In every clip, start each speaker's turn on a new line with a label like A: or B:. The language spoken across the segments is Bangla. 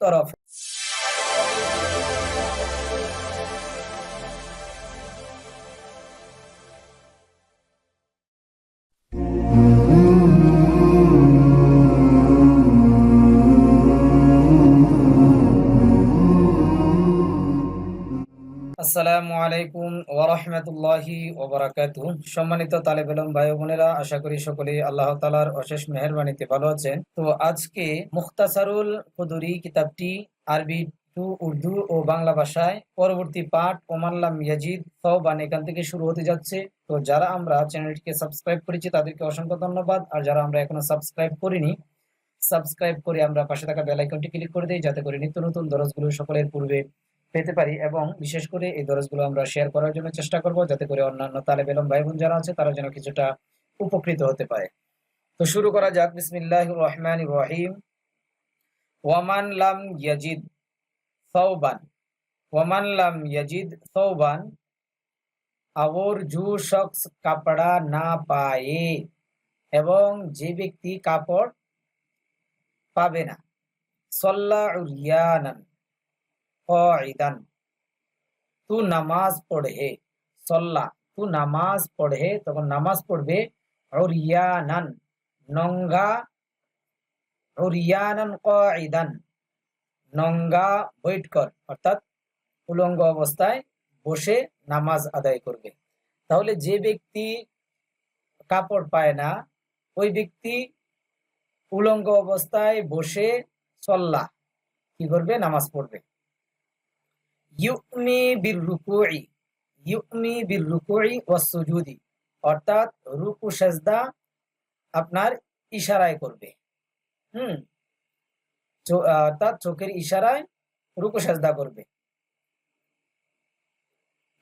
A: তরফ আলাইকুম ওরহমতুল্লাহি ওবরাকাতু সম্মানিত তালেব ইলম ভাই বোনেরা, আশা করি সকলে আল্লাহ তালার অশেষ মেহরবানিতে ভালো আছেন। তো আজকে মুখতাসারুল কুদুরি কিতাবটি আরবি টু উর্দু ও বাংলা ভাষায় পরবর্তী পাঠ ওমাল্লাম ইয়াজিদ সৌবান এখান থেকে শুরু হতে যাচ্ছে। তো যারা আমরা চ্যানেলটিকে সাবস্ক্রাইব করেছি, তাদেরকে অসংখ্য ধন্যবাদ। আর যারা আমরা এখনও সাবস্ক্রাইব করিনি, সাবস্ক্রাইব করে আমরা পাশে থাকা বেল আইকনটি ক্লিক করে দিই, যাতে করে নিত্য নতুন দরজগুলো সকলের পূর্বে পেতে পারি এবং বিশেষ করে এই দরজগুলো আমরা শেয়ার করার জন্য চেষ্টা করব যাতে করে অন্যান্য তালেব এলম ভাই বোন যারা আছে তারা যেন কিছুটা উপকৃত হতে পারে। তো শুরু করা যাক। বিসমিল্লাহ রহমান রহিম। ওয়ামান লাম ইয়াজিদ সৌবান ওয়ামান লাম ইয়াজিদ সৌবান আবর জু শখস কাপড়া না পায়ে এবং যে ব্যক্তি কাপড় পাবে না। সল্লা উলিয়ানান কঈদান তু নামাজ সল্লা তু নামাজ তখন নামাজ পড়বে হরিয়ানান নঙ্গা হরিয়ানান নঙ্গা বৈঠকর অর্থাৎ উলঙ্গ অবস্থায় বসে নামাজ আদায় করবে তাহলে যে ব্যক্তি কাপড় পায় না ওই ব্যক্তি উলঙ্গ অবস্থায় বসে সল্লা কি করবে নামাজ পড়বে ইউমি বির রুকুই ইউমি বির রুকুই ওয়াসুজুদি অর্থাৎ রুকু, সাজদা আপনার ইশারায় করবে। হুম? অর্থাৎ চোখের ইশারায় রুকু, সাজদা করবে।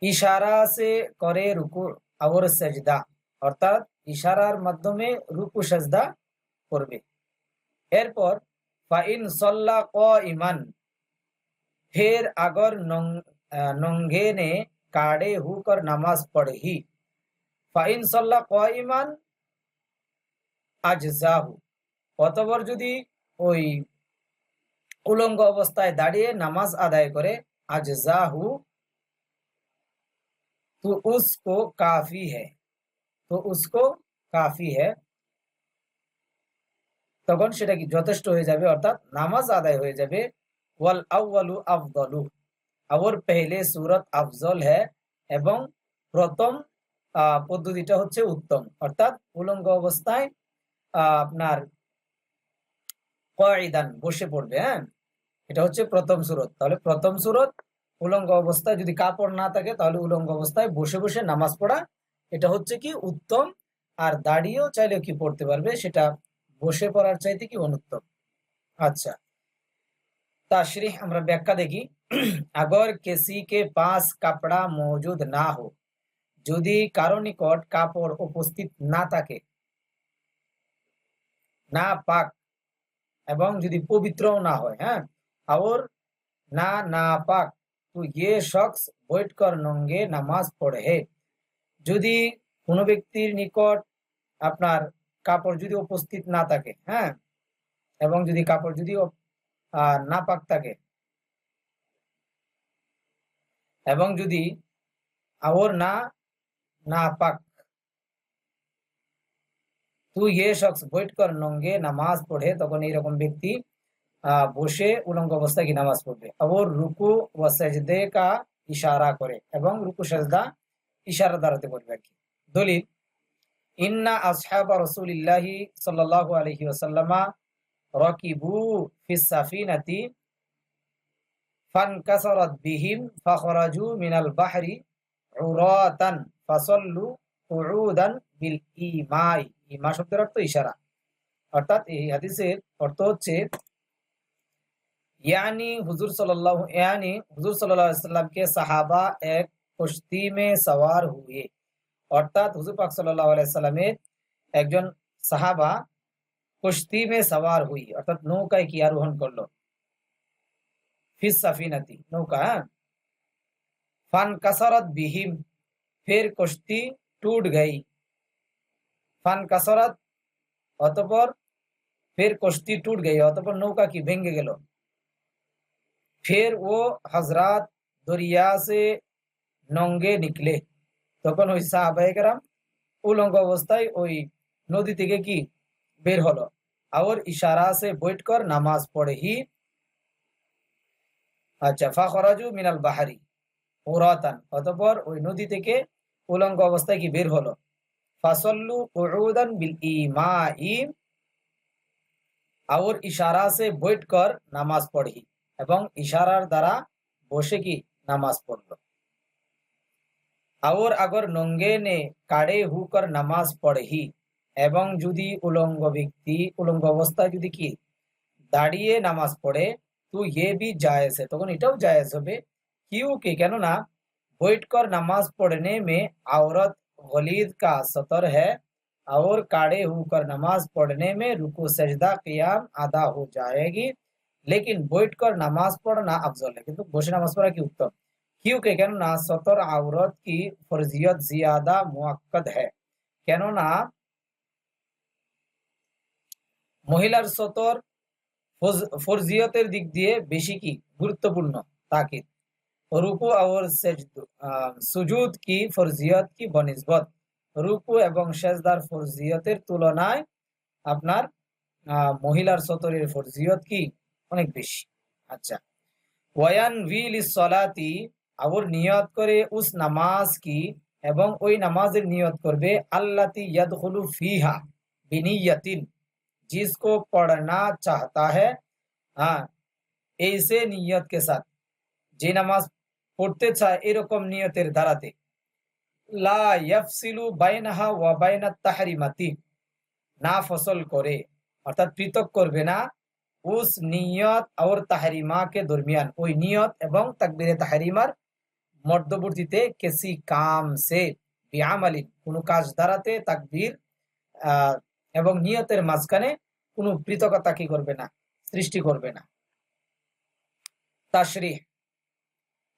A: ইশারা সে করে রুকু আওর সাজদা। অর্থাৎ ইশারার মাধ্যমে রুকু, সাজদা করবে। এরপর, ফাইন সল্লা ক ইমান फिर अगर नंगे ने काड़े होकर नमाज पढ़ी ফাইন সল্লা কয়মান আজজাহু অতবর যদি ওই উলঙ্গ অবস্থায় দাঁড়িয়ে নামাজ আদায় করে আজজাহু তো উসকো কাফি है তো উসকো কাফি है তখন সেটা কি যথেষ্ট হয়ে যাবে অর্থাৎ নামাজ আদায় হয়ে যাবে ওয়াল পেহলে সুরত আফজল হ্যাঁ এবং প্রথম পদ্ধতিটা হচ্ছে উত্তম। অর্থাৎ উলঙ্গ অবস্থায় আপনার কয়দান বসে পড়বে হ্যাঁ? এটা হচ্ছে প্রথম সুরত। তাহলে প্রথম সুরত উলঙ্গ অবস্থায় যদি কাপড় না থাকে, তাহলে উলঙ্গ অবস্থায় বসে বসে নামাজ পড়া, এটা হচ্ছে কি উত্তম। আর দাঁড়িয়েও চাইলেও কি পড়তে পারবে, সেটা বসে পড়ার চাইতে কি অনুত্তম। আচ্ছা। ताशरीह আমরা ব্যাখ্যা দেখি अगर किसी के पास कपड़ा मौजूद ना हो যদি কারো নিকট কাপড় উপস্থিত না থাকে না পাক এবং যদি পবিত্রও না হয় হ্যাঁ और না না পাক তো ये शख्स बैठकर नंगे নামাজ পড়ে যদি কোনো ব্যক্তির নিকট আপনার কাপড় যদি উপস্থিত না থাকে হ্যাঁ এবং যদি কাপড় যদি না পাক থাকে এবং যদি আওর না না পাক তুই ये शख्स बैठकर नंगे নামাজ পড়ে তখন এইরকম ব্যক্তি বসে উলঙ্গ অবস্থায় কি নামাজ পড়বে আবার রুকু ও সাজদে কা ইশারা করে এবং রুকু সাজদা ইশারা দ্বারাতে করবে আর কি দলিল ইন্না আসহাবা রাসূলিল্লাহি সাল্লাল্লাহু আলাইহি ওয়াসাল্লামা রকিবু ফিসাফিনাতি ফানকাসরাত বিহিম ফখরাজু মিনাল বাহরি উরাতান ফাসাল্লু কুউদান বিল ইমাই ইমা শব্দের অর্থ ইশারা। অর্থাৎ এই হাদিসের অর্থ হচ্ছে, ইয়ানি হুজুর সাল্লাল্লাহু, ইয়ানি হুজুর সাল্লাল্লাহু আলাইহি সাল্লাম কে সাহাবা এক কুশতি মে সওয়ার হুয়ে, অর্থাৎ হুজুর পাক সাল্লাল্লাহু আলাইহি একজন সাহাবা কুস্তি মে সওয়ার হুই অর্থাৎ নৌকায় কি আরোহণ করলো ফিস সাফিনাতি নৌকা ফান কাসরত বিহিম ফের কুস্তি টুট গই ফান কাসরত অতপর ফের কুস্তি টুট গই অতপর নৌকা কি ভেঙে গেল फिर वो हजरत दरिया से নঙ্গে নিকলে তখন ওই সাহাবাহিকেরাম উলঙ্গ অবস্থায় ওই নদী থেকে কি বের হলো আর ইশারা সে বৈঠ কর নামাজ পড়ে হি আচ্ছা ফাখরাজু মিনাল বাহারি ওরাতান অতপর ওই নদী থেকে উলঙ্গ অবস্থায় কি বের হলো ফাসল্লু কুউদান বিল ইমাই और इशारा से बैठ कर नामाज पढ़ी এবং ইশারার দ্বারা বসে কি নামাজ পড়লো और अगर नंगे ने কাড়ে হুকর নামাজ পড়হি এবং যদি উলঙ্গ ব্যক্তি উলঙ্গ অবস্থায় যদি কি দাঁড়িয়ে নামাজ পড়ে তো ये भी जायज है তখন এটাও জায়েজ হবে क्योंकि কেননা बैठ कर नमाज पढ़ने में औरत गलीद का सतर है और काड़े होकर नमाज पढ़ने में रुकू सजदा कियाम अदा हो जाएगी लेकिन बैठ कर नमाज पढ़ना अफजल है किंतु বসে নামাজ পড়া কি উত্তম क्योंकि কেননা সতর আওরত কি ফরজিয়ত জিয়াদা মুআক্কাদ है কেননা মহিলার সতর ফরজিয়তের দিক দিয়ে বেশি কি? গুরুত্বপূর্ণ। তাকিদ রুকু আহ, সুজুদ। কি ফরজিয়ত কি বনিসবত? রুকু এবং সেজদার ফরজিয়তের তুলনায় আপনার মহিলার সতরের ফরজিয়ত কি? অনেক বেশি। আচ্ছা। ওয়ান ভিল সলাতি আবার নিয়ত করে উস নামাজ কি এবং ওই নামাজের নিয়ত করবে আল্লাতি ইয়াদখুলু ফিহা বিনিয়াতিন। जिसको पढ़ना चाहता है हाँ ऐसे नियत के साथ যে নামাজ পড়তে চায় এরকম নিয়তের দ্বারাতে লা ইয়াফসিলু বাইনাহা ওয়া বাইনাত তাহরিমাতি না ফসল করে অর্থাৎ পৃথক করবে না উস নিয়ত और তাহরিমা के দরমিয়ান ওই নিয়ত এবং তাকবীরে তাহরিমার মধ্যবর্তীতে কেসি কাম সে বিআমালিন কোনো কাজ দ্বারাতে তাকবীর আহ, এবং নিয়তের মাঝখানে কোনো পৃথকতা কি করবে না সৃষ্টি করবে না तशरीह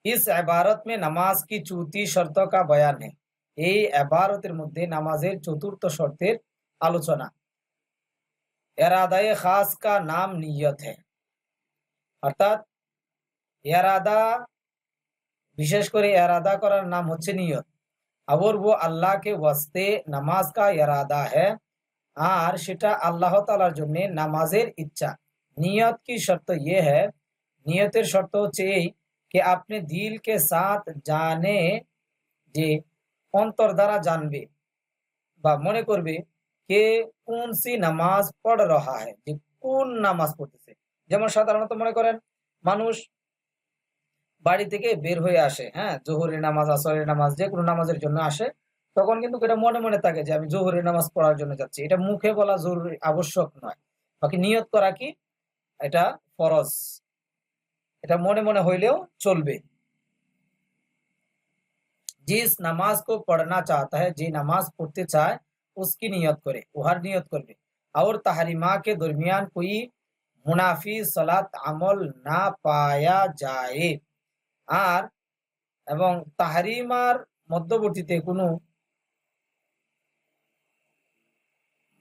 A: इस इबारत में नमाज की चौथी शर्तों का बयान है এই এবারতের মধ্যে নামাজের চতুর্থ শর্তের আলোচনা এরাদায়ে খাস কা নাম নিয়ত है অর্থাৎ এরাদা বিশেষ করে এরাদা করার নাম হচ্ছে নিয়ত और वो अल्लाह के वास्ते नमाज का इरादा है আর সেটা আল্লাহ তাআলার জন্য নামাজের ইচ্ছা নিয়ত কি শর্ত ये है নিয়তের শর্ত হচ্ছে এই कि अपने दिल के साथ জানে যে অন্তর দ্বারা জানবে বা মনে করবে কে কোন সি নামাজ পড় রহা है যে কোন নামাজ পড়তেছে যেমন সাধারণত মনে করেন মানুষ বাড়ি থেকে বের হয়ে আসে হ্যাঁ জোহরের নামাজ আসরের নামাজ যে কোনো নামাজের জন্য আসে তখন কিন্তু এটা মনে মনে থাকে যে আমি জোহরের নামাজ পড়ার জন্য যাচ্ছি এটা মুখে বলা জরুরি আবশ্যক নয় বাকি নিয়ত করা কি এটা ফরজ এটা মনে মনে হইলেও চলবে जिस नमाज को पढ़ना चाहता है যে নামাজ পড়তে চায় उसकी নিয়ত করে উহার নিয়ত করবে और तहरीमा के दरमियान कोई मुनाफी सलात আমল না পায়া যায় আর এবং তাহারিমার মধ্যবর্তীতে কোনো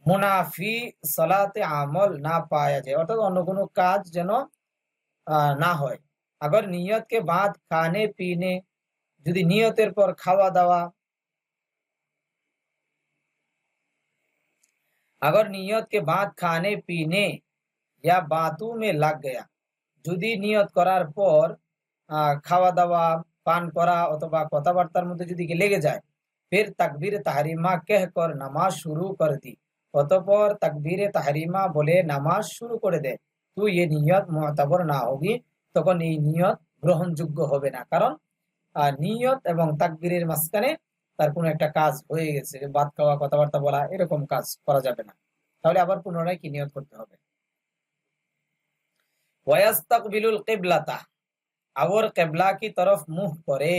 A: মুনাফি সলাতে আমল না পাওয়া যায় অর্থাৎ অন্য কোনো কাজ যেন আহ, না হয় আবার নিয়তকে বাদ খানে পিনে যদি নিয়তের পর খাওয়া দাওয়া अगर नियत के बाद खाने पीने या बातों में लग गया যদি নিয়ত করার পর আহ, খাওয়া দাওয়া পান করা অথবা কথাবার্তার মধ্যে যদি কি লেগে যায় ফির তাকবীর তাহরিমা কেহ কর নামাজ শুরু করে দি অতপর তাকবীরে তাহরিমা বলে নামাজ শুরু করে দে তুই এ নিয়ত মতাবর না হবি, তখন এই নিয়ত গ্রহণযোগ্য হবে না। কারণ নিয়ত এবং তাকবীরের মাঝখানে তার কোনো একটা কাজ হয়ে গেছে বাদ খাওয়া, কথাবার্তা বলা, এরকম কাজ করা যাবে না। তাহলে আবার পুনরায় কি নিয়ত করতে হবে? ওয়াস্তাকবিলুল কেবলাতা আবর কেবলা কি তরফ মুখ করে।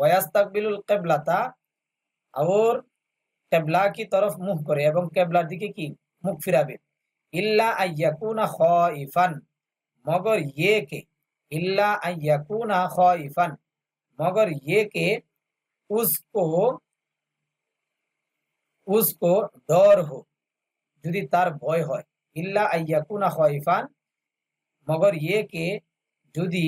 A: ওয়াস্তাকবিলুল কেবলাতা আবর কিবলা की तरफ মুখ করে এবং কিবলার দিকে কি মুখ ফিরাবে ইল্লা আইয়াকুনা খাইফান মগর ये के इल्ला अयकुना खाइफन मगर ये के उसको उसको डर हो যদি তার ভয় হয় ইল্লা আইয়াকুনা খাইফান মগর ये के যদি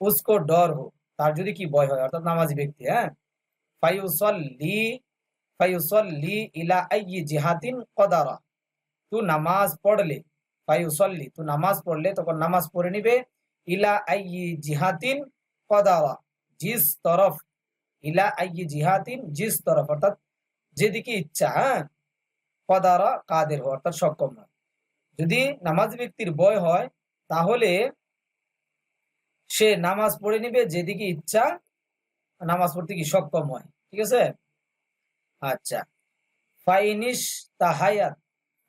A: उसको डर हो তার যদি কি ভয় হয় অর্থাৎ নামাজি ব্যক্তি হ্যাঁ ফায়ুসল্লি ফায়ুসল্লি ইলা আইয়ি জিহাতিন কদারা। তু নামাজ পড়লে, ফায়ুসল্লি, তু নামাজ পড়লে তখন নামাজ পড়ে নিবে, ইলা আইয়ি জিহাতিন কদারা, জিস তরফ, ইলা আইয়ি জিহাতিন জিস তরফ, অর্থাৎ যেদিকে ইচ্ছা হ্যাঁ কদারা কাদের হয়, অর্থাৎ সক্ষম হয়। যদি নামাজ ব্যক্তির বয় হয়, তাহলে সে নামাজ পড়ে নিবে যেদিকে ইচ্ছা, নামাজ পড়তে কি সক্ষম হয়, ঠিক আছে? আচ্ছা। ফাইনিশ তাহায়াত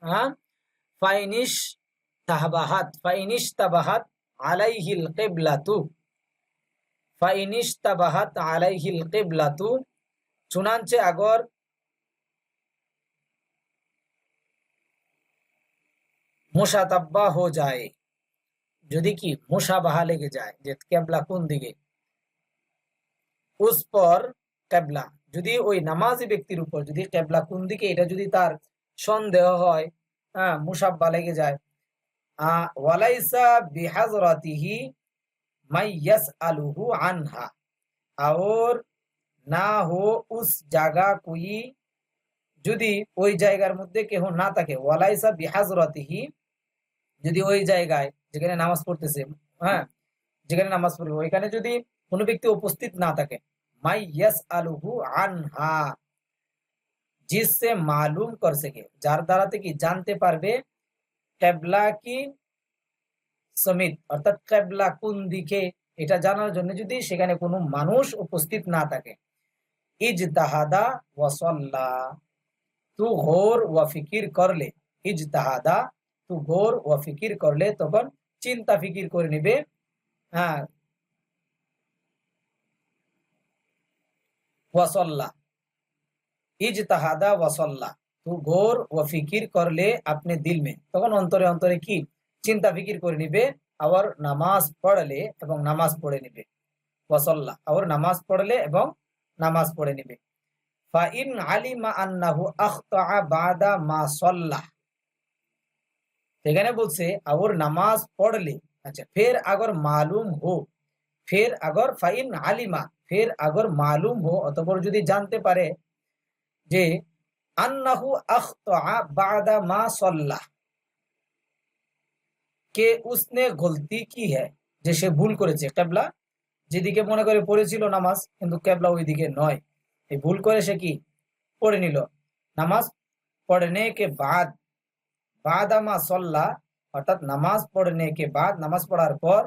A: হ্যাঁ? ফাইনিশ তাহবাহাত, ফাইনিশ তাবাহাত আলাইহিল কিবলাতু। ফাইনিশ তাবাহাত আলাইহিল কিবলাতু। আগর মুসাতাব্বা হো যায়। যদি কি মুসাবাহা লেগে যায় যে কেবলা কোন দিকে? উস পর কেবলা। যদি ওই নামাজি ব্যক্তির উপর যদি কেবলা কোন দিকে এটা যদি তার সন্দেহ হয় হ্যাঁ মুসাব্বা লেগে যায়। ওয়ালাইসা আনহা। না হো উস যদি ওই জায়গার মধ্যে না থাকে, ওয়ালাইসা যদি ওই জায়গায় যেখানে নামাজ পড়তেছে হ্যাঁ যেখানে নামাজ পড়বে, ওইখানে যদি কোনো ব্যক্তি উপস্থিত না থাকে মাই ইয়াস আলুহু আনহা যার দ্বারা থেকে জানতে পারবে? কেবলা কি সমিত? অর্থাৎ কেবলা কোন দিকে? এটা জানার জন্য যদি সেখানে কোনো মানুষ উপস্থিত না থাকে। ইজতাহাদা ওয়াসল্লা। তু ঘোর ওয়া ফিকির করলে। ইজতাহাদা, তু ঘোর ওয়া ফিকির করলে তখন চিন্তা ফিকির করে নিবে। হ্যাঁ ওয়াসল্লা। ইজ ওয়াসল্লা। তু গোর ও ফিকির করলে আপনি দিল মে। তখন অন্তরে অন্তরে কি? চিন্তা ফিকির করে নিবে, আবার নামাজ পড়লে এবং নামাজ পড়ে নিবে। ওয়াসল্লা, আবার নামাজ পড়লে এবং নামাজ পড়ে নিবে। ফাইন আলিমা আন্নাহু আখতা বাদা মা সল্লাহ সেখানে বলছে, আবার নামাজ পড়লে আচ্ছা ফের আগর মালুম হোক ফের আগর ফাইন আলিমা, ফের আগর মালুম হো। অতপর যদি জানতে পারে যে, আন্নাহু বাদা মা সল্লাহ, কে উসনে গলতি কি হ্যাঁ যে সে ভুল করেছে। কেবলা যেদিকে মনে করে পড়েছিল নামাজ, কিন্তু কেবলা ওইদিকে নয়। এই ভুল করে সে কি? পড়ে নিল। নামাজ পড়নে কে বাদ বাদামা সল্লা অর্থাৎ নামাজ পড়নে কে বাদ, নামাজ পড়ার পর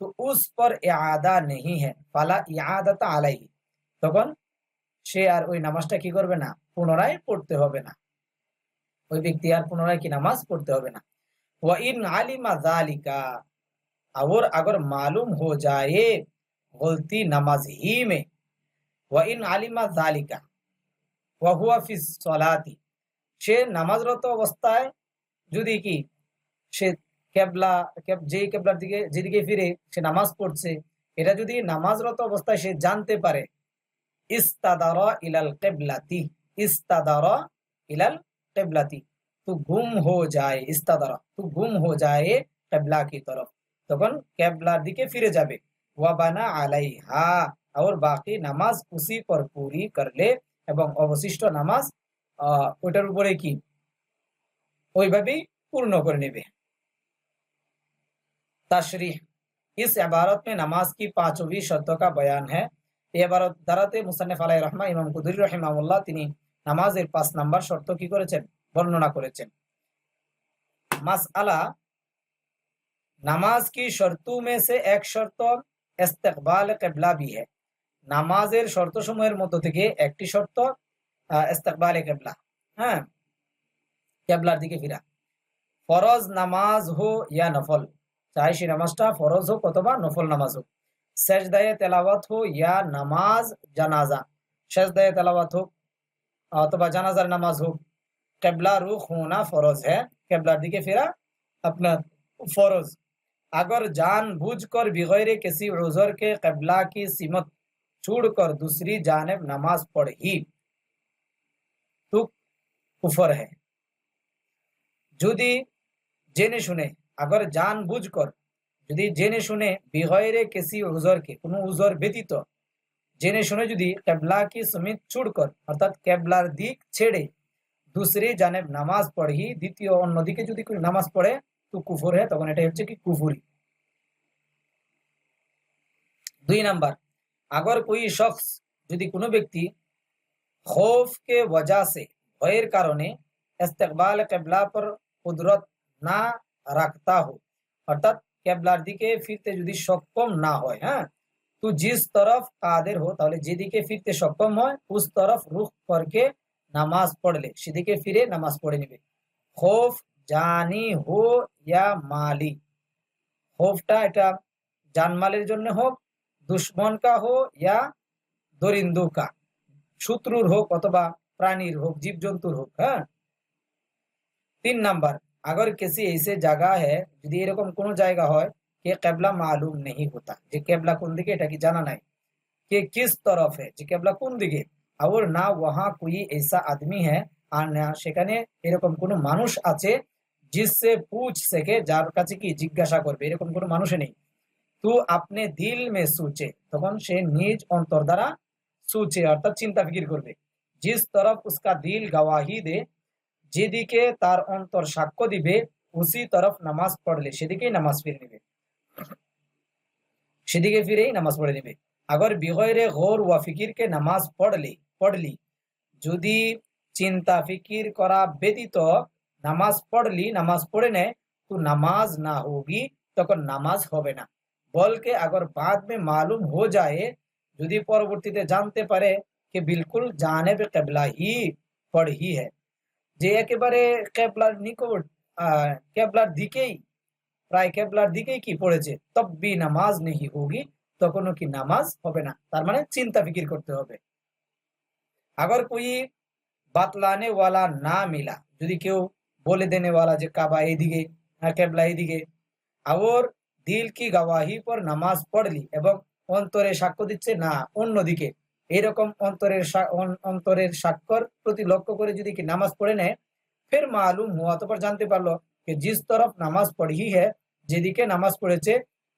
A: তো উস পর আদা নেই হ্যাঁ ফালা ইয়াদাতা আলাই তখন সে আর ওই নামাজটা কি করবে না পুনরায় পড়তে হবে না ওই ব্যক্তি আর পুনরায় কি নামাজ পড়তে হবে না ওয়া ইন আলিমা জালিকা और अगर मालूम हो जाए गलती नमाज ही में व इन आलिमा जालिका वह हुआ फि सलाती সে নামাজরত অবস্থায় যদি কি সে কেবলা যেই কেবলার দিকে, যেদিকে ফিরে সে নামাজ পড়ছে, এটা যদি নামাজরত অবস্থায় সে জানতে পারে, ইস্তাদার ইলাল কেবলাতি, ইস্তাদার ইলাল কেবলাতি, তু গুম হো যায়, ইস্তাদার, তু গুম হো যায় কেবলা কি তরফ। তখন কেবলার দিকে ফিরে যাবে। ওয়াবানা আলাই হা আর বাকি নামাজ উসি পর পুরি করলে, এবং অবশিষ্ট নামাজ, আহ, ওইটার উপরে কি? ওইভাবেই পূর্ণ করে নেবে। तशरीह इस इबारत में नमाज की पांचवी शर्तों का बयान है এই ইবারত দ্বারাতে মুসান্নিফ আলাই রহমা ইমাম কুদুরি রহিমাউল্লাহ তিনি নামাজের পাঁচ নাম্বার শর্ত কি করেছেন বর্ণনা করেছেন মাসআলা নামাজ কি শর্তু মে সে এক শর্ত ইস্তেকবাল কিবলা भी है নামাজের শর্ত সমূহের মধ্য থেকে একটি শর্ত ইস্তেকবাল কিবলা হ্যাঁ কিবলার দিকে ফিরা ফরজ নামাজ হো ইয়া নফল চাই সে নামাজটা ফরজ হোক অথবা নফল নামাজ হোক সেজদায়ে তেলাওয়াত হো ইয়া নামাজ জানাজা সেজদায়ে তেলাওয়াত হোক অথবা জানাজার নামাজ হোক কেবলা রুখ হোনা ফরজ হ্যাঁ কেবলার দিকে ফেরা আপনার फरज अगर जान बूझ कर बगैर किसी उजर के कबला की सीमत छोड़कर दूसरी जानब नमाज पढ़ी तो कुफर है যদি জেনে শুনে আগর জান বুঝ কর যদি জেনে শুনে বিগয়রে কেসি উজরকে কোনো উজর ব্যতীত জেনে শুনে যদি কেবলা কি সমিত ছুড়কর অর্থাৎ কেবলার দিক ছেড়ে দুসরি জানেব নামাজ পড়ি দ্বিতীয় অন্যদিকে যদি কোনো নামাজ পড়ে তো কুফর হয় তখন এটা হচ্ছে কি কুফুরি দুই নাম্বার अगर कोई शख्स যদি কোনো ব্যক্তি खौफ के वजह से ভয়ের কারণে ইস্তেকবাল কেবলা পর কুদরত না রাখতা हो অর্থাৎ কেবলার দিকে ফিরতে যদি সক্ষম না হয় হ্যাঁ? তো জিস তরফ কাদের হো? তাহলে যেদিকে ফিরতে সক্ষম হয়, উস তরফ রুখ করকে নামাজ পড়লে সেদিকে ফিরে নামাজ পড়ে নেবে। খোফ জানি হো ইয়া মালি। খোফটা এটা জানমালের জন্য হোক, দুশ্মন কা হো ইয়া দরিন্দু কা। শত্রুর হোক অথবা প্রাণীর হোক, জীবজন্তুর হোক হ্যাঁ? তিন নাম্বার अगर किसी ऐसे जगह है যদি এরকম কোন জায়গা হয় কে কেবলা মালুম नहीं होता যে কেবলা কোন দিকে এটা কি জানা নাই कि किस तरफ है যে কেবলা কোন দিকে और ना वहां कोई ऐसा आदमी है আর না সেখানে এরকম কোন মানুষ আছে जिससे पूछ सके যার কাছে কি জিজ্ঞাসা করবে এরকম কোন মানুষ নেই তো আপনি দিল মে সোচে তখন সে নিজ অন্তর দ্বারা সোচে অর্থাৎ চিন্তা ফিকির করবে जिस तरफ उसका दिल गवाही दे যেদিকে তার অন্তর সাক্ষ্য দিবে উসি তরফ নামাজ পড়লে সেদিকেই নামাজ ফিরে নেবে সেদিকে ফিরেই নামাজ পড়ে নেবে আগর বিগয়রে গৌর ওয়া ফিকিরকে নামাজ পড়লে পড়লি যদি চিন্তা ফিকির করা ব্যতীত নামাজ পড়লি নামাজ পড়ে নেয় তো নামাজ না হোগি তখন নামাজ হবে না বলকে আগর বাদ মে মালুম হো যায় যদি পরবর্তীতে জানতে পারে कि बिल्कुल जाने पे कबला ही पड़ ही है যে একেবারে কেবলার নিকট কেবলার দিকেই, প্রায় কেবলার দিকেই কি পড়েছে? তব্বি নামাজ নেই হোগি, তখনও কি নামাজ হবে না। তার মানে চিন্তা ফিকির করতে হবে। আগর কোই, বাতলানে ওয়ালা না মিলা। যদি কেউ বলে দেনে ওয়ালা যে কাবা এইদিকে কেবলা এইদিকে। আওর দিল কি গাওয়াহি পর নামাজ পড়লি এবং অন্তরে সাক্ষ্য দিচ্ছে না, অন্যদিকে। এরকম অন্তরের অন্তরের স্বাক্ষর প্রতি লক্ষ্য করে যদি কি নামাজ পড়ে নেয়, ফের মালুম হুয়া। অতপর জানতে পারল যে জিস তরফ নামাজ পড়ি হে, যেদিকে নামাজ পড়েছে,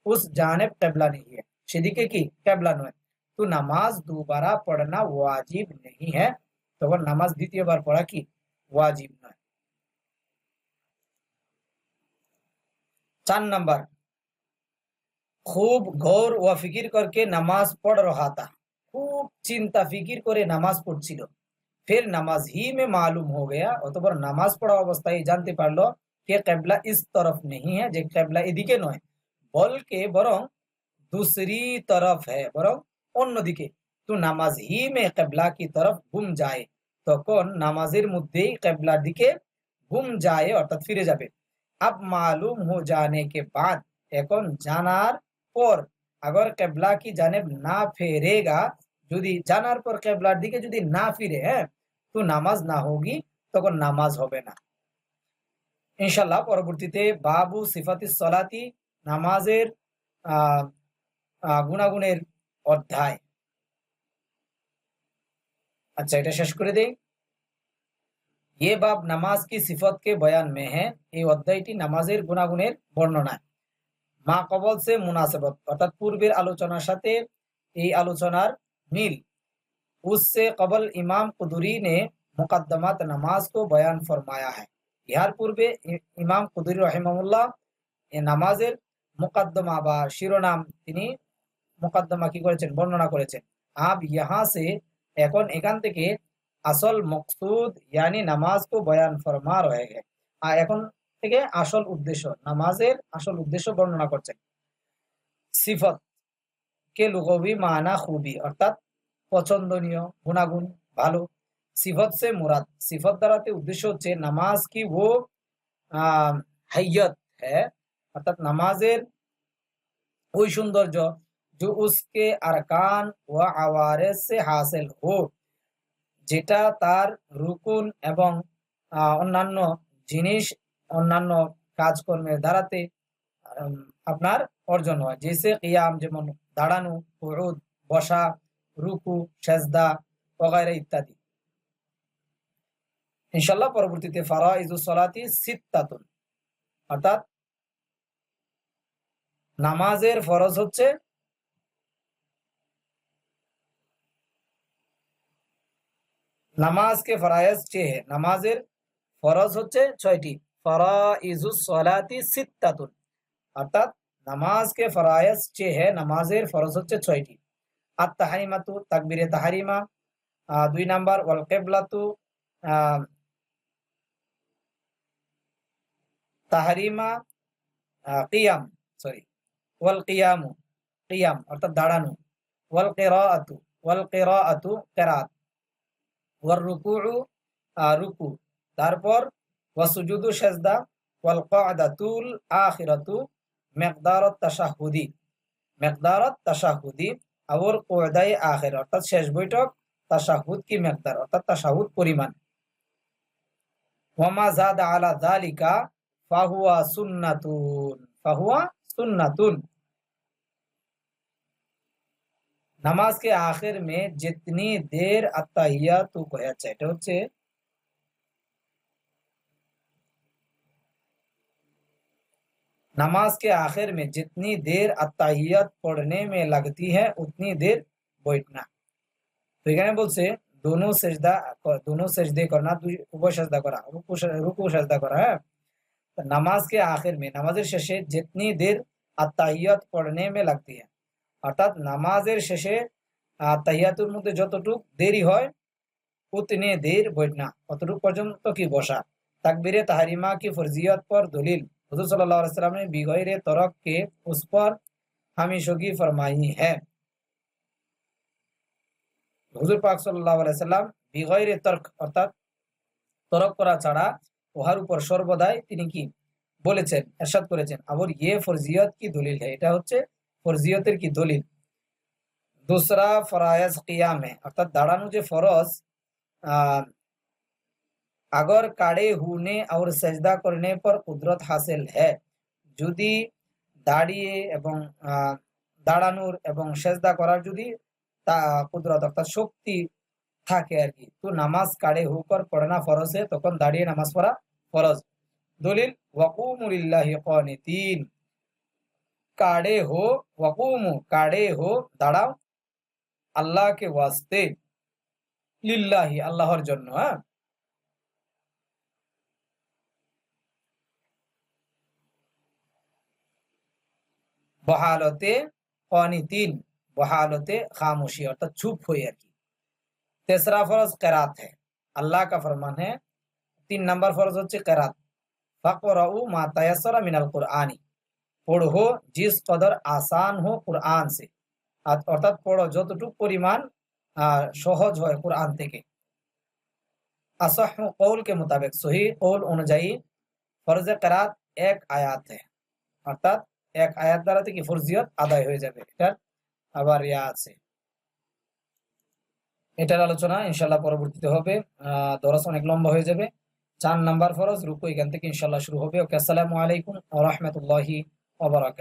A: উস জানেব কেবলা নেই হে। সেদিকে কি? কেবলা নয়। তো নামাজ দুবারা পড়না ওয়াজিব নেই হ্যাঁ তখন নামাজ দ্বিতীয়বার পড়া কি? ওয়াজিব নয়। চার নাম্বার। খুব গৌর ও ফিকির করকে নামাজ পড় রহাতা। খুব চিন্তা, ফিকির করে নামাজ পড়ছিল। ফের নামাজ হি মে মালুম হো গয়া, অতপর নামাজ পড়া অবস্থায় জানতে পারল কে কেবলা ইস তরফ নেই হ্যাঁ যে কেবলা এদিকে নয়, বলকে বরং দুসরি তরফ হ্যাঁ বরং অন্যদিকে। তো নামাজ হি মে কেবলা কি তরফ ঘুম যায়, তখন নামাজের মধ্যেই কেবলার দিকে ঘুম যায়, অর্থাৎ ফিরে যাবে। আব মালুম হো জানে কে বাদ, এখন জানার পর, আগর কেবলা কি জানেব না ফেরেগা যদি জানার পর কেবলার দিকে যদি না ফিরে হ্যাঁ তো নামাজ না হোগি তখন নামাজ হবে না ইনশাল্লাহ পরবর্তীতে বাবু সিফাতি সলাতি নামাজের গুণাগুণের অধ্যায় আচ্ছা এটা শেষ করে দেই ये बाब नमाज की सिफत के बयान में है এই অধ্যায়টি নামাজের গুণাগুণের বর্ণনায় মা কবল সে মুনাসেবত অর্থাৎ পূর্বের আলোচনার সাথে এই আলোচনার मिल उससे कबल इमाम कुदुरी ने मुकदमात नमाज को बयान फरमाया है ইহার পূর্বে ইমাম কুদুরি রহিমামুল্লাহ এ নামাজের মুকদ্দমা বা শিরোনাম তিনি মুকদ্দমা কি করেছেন বর্ণনা করেছেন আব ইহা সে এখন এখান থেকে আসল মকসুদ ইয়ানি নামাজ কো বয়ান ফরমা রয়ে আর এখন থেকে আসল উদ্দেশ্য নামাজের আসল উদ্দেশ্য বর্ণনা করছেন সিফত কে লুগবি মানা খুবি অর্থাৎ পছন্দনীয়, গুণাগুণ, ভালো। সিফত সে মুরাদ। সিফত দ্বারাতে উদ্দেশ্য হচ্ছে নামাজ কি ও হাইয়ত হ্যাঁ? অর্থাৎ নামাজের ওই সৌন্দর্য যে উসকে আরকান ও আওয়ারে সে হাসেল হো। যেটা তার রুকুন এবং অন্যান্য জিনিস, অন্যান্য কাজকর্মের দ্বারাতে আপনার অর্জন হয়। যেসে কিয়াম, যেমন দাঁড়ানো বসা রুকু, সেজদা ওগাইরা ইত্যাদি। ইনশাল্লাহ পরবর্তীতে ফারাইজুস সলাতি সিত্তাতুন। অর্থাৎ নামাজের ফরজ হচ্ছে নামাজকে ফরায়েজ চেয়ে, নামাজের ফরজ হচ্ছে ছয়টি। ফরাইজুস সলাতি সিত্তাতুন। অর্থাৎ নামাজকে ফরায়েজ চেয়ে, নামাজের ফরজ হচ্ছে ছয়টি। আর তাহারিমাতু তাকবিরে তাহারিমা আহ, দুই নাম্বার ওয়াল কেবলাতু আহ, তাহারিমা আহ, কিয়াম সরি ওয়াল কিয়ামু কিয়াম অর্থাৎ দাঁড়ানো ওয়াল কেরাআতু ওয়াল কেরাআতু কেরাত ওয়ার রুকুউ আহ, রুকু তারপর ওয়াসুজুদু সাজদা ওয়াল কাদাতুল আখিরাতু মিকদারাত তাশাহুদি মিকদারাত তাশাহুদি আবর কোয়দাই আখের, অর্থাৎ শেষ বৈঠক তাসাহুদ কি মেকদার, অর্থাৎ তাসাহুদ পরিমাণ। ওমা জাদ আলা দালিকা ফাহুয়া সুন্নাতুন ফাহুয়া সুন্নাতুন। নামাজ কে আখের মে জিতনি দের আত্মাহিয়া তু কয়া এটা হচ্ছে नमाज के आखिर में जितनी देर अत्ताहियात पढ़ने में लगती है उतनी देर बैठना তো এখানে বলছে দোনো সেজদা दोनों सजदे करना দুই উভয় সেজদা করা রুকু রুকু সেজদা করা হ্যাঁ तो नमाज के आखिर में নামাজের শেষে जितनी देर আত্তাহিয়াত পড়নে মে লাগতি হ্যাঁ অর্থাৎ নামাজের শেষে তাহিয়াতুর মধ্যে যতটুক দেরি হয় উতনে দের বৈঠনা অতটুক পর্যন্ত কি বসা তাকবীরে তাহারিমা की फर्जियत पर दलील हुजूर सल्लल्लाहु अलैहि वसल्लम ने बिगैर तरक के उस पर हमेशगी फरमाई है হুজুর পাক সাল্লাল্লাহু আলাইহি সাল্লাম বিগৈর তর্ক অর্থাৎ তরক করা ছাড়া উহার উপর সর্বদাই তিনি কি বলেছেন এরশাদ করেছেন আবার ইয়ে ফরজিয়ত কি দলিল है এটা হচ্ছে ফরজিয়তের কি দলিল दूसरा फरायज कियाम है अर्थात दाड़ानु जो फरज अगर काड़े होने और सजदा करने पर कुदरत हासिल है যদি দাঁড়িয়ে এবং দাঁড়ানোর এবং সেজদা করার যদি তা কুদরত অর্থাৎ শক্তি থাকে আর কি তো নামাজ কাড়ে হুকর পড়ানা ফরজ है তখন দাঁড়িয়ে নামাজ পড়া ফরজ দলিল ওয়াকুমুলিল্লাহি কানিতিন কাড়ে হো ওয়াকুমু কাড়ে হো দাঁড়াও আল্লাহকে ওয়াস্তে লিল্লাহি আল্লাহর জন্য হ্যাঁ বহালতে কনিতিন বহালতে खामोशी अर्थात चुप हुई है की तीसरा फर्ज करात है अल्लाह का फरमान है तीन नंबर फर्ज হচ্ছে करात फकराउ मा तयसरा मिनल कुरआनी পড়ো जिस कदर आसान हो कुरआन से অর্থাৎ পড়ো যতটুকু পরিমাণ সহজ হয় কুরআন থেকে असह कौल के मुताबिक सही कौल অনুযায়ী ফরজ करात এক আয়াত है অর্থাৎ এক আয়াত দ্বারা থেকে ফরজিয়ত আদায় হয়ে যাবে। এটার আবার ইয়া আছে। এটার আলোচনা ইনশাল্লাহ পরবর্তীতে হবে। দরস অনেক লম্বা হয়ে যাবে। চার নাম্বার ফরজ, রুকু এখান থেকে ইনশাল্লাহ শুরু হবে। ওকে, আসসালামু আলাইকুম রহমতুল্লাহি বারাকাতুহু।